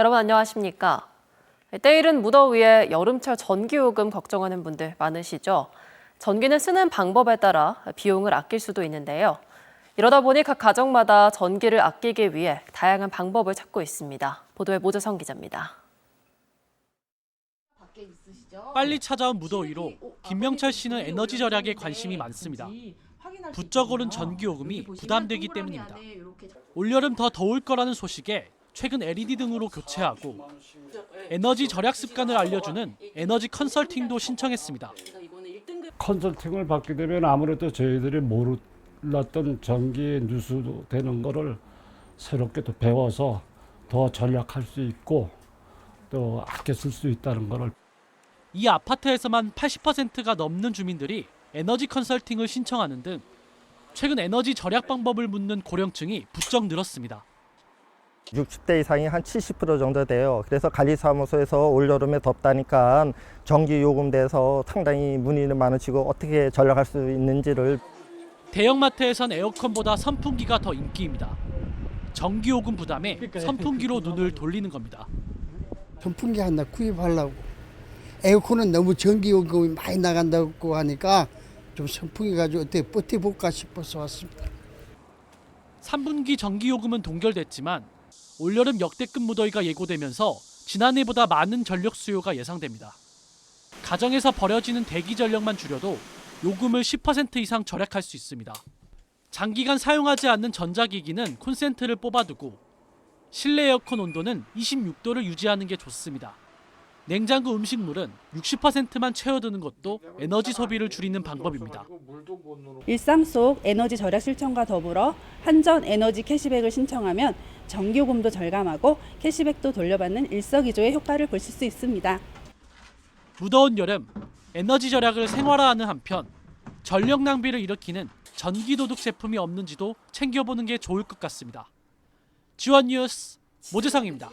여러분 안녕하십니까? 때이른 무더위에 여름철 전기요금 걱정하는 분들 많으시죠? 전기는 쓰는 방법에 따라 비용을 아낄 수도 있는데요. 이러다 보니 각 가정마다 전기를 아끼기 위해 다양한 방법을 찾고 있습니다. 보도에 모재성 기자입니다. 빨리 찾아온 무더위로 김명철 씨는 에너지 절약에 관심이 많습니다. 부쩍 오른 전기요금이 부담되기 때문입니다. 올여름 더 더울 거라는 소식에 최근 LED 등으로 교체하고 에너지 절약 습관을 알려주는 에너지 컨설팅도 신청했습니다. 컨설팅을 받게 되면 아무래도 저희들이 몰랐던 전기 누수 되는 거를 새롭게 또 배워서 더 전략할 수 있고 또 아껴 쓸 수 있다는 거를 이 아파트에서만 80%가 넘는 주민들이 에너지 컨설팅을 신청하는 등 최근 에너지 절약 방법을 묻는 고령층이 부쩍 늘었습니다. 60대 이상이 한 70% 정도 돼요. 그래서 관리사무소에서 올여름에 덥다니까 전기 요금 대해서 상당히 문의는 많으시고 어떻게 전략할 수 있는지를 대형마트에선 에어컨보다 선풍기가 더 인기입니다. 전기요금 부담에 선풍기로 눈을 돌리는 겁니다. 선풍기 하나 구입하려고 에어컨은 너무 전기요금이 많이 나간다고 하니까 좀 선풍기 가지고 어떻게 버텨볼까 싶어서 왔습니다. 3분기 전기요금은 동결됐지만 올여름 역대급 무더위가 예고되면서 지난해보다 많은 전력 수요가 예상됩니다. 가정에서 버려지는 대기 전력만 줄여도 요금을 10% 이상 절약할 수 있습니다. 장기간 사용하지 않는 전자기기는 콘센트를 뽑아두고 실내 에어컨 온도는 26도를 유지하는 게 좋습니다. 냉장고 음식물은 60%만 채워두는 것도 에너지 소비를 줄이는 방법입니다. 일상 속 에너지 절약 실천과 더불어 한전 에너지 캐시백을 신청하면 전기요금도 절감하고 캐시백도 돌려받는 일석이조의 효과를 보실 수 있습니다. 무더운 여름 에너지 절약을 생활화하는 한편 전력 낭비를 일으키는 전기 도둑 제품이 없는지도 챙겨보는 게 좋을 것 같습니다. 지원 뉴스 모재상입니다.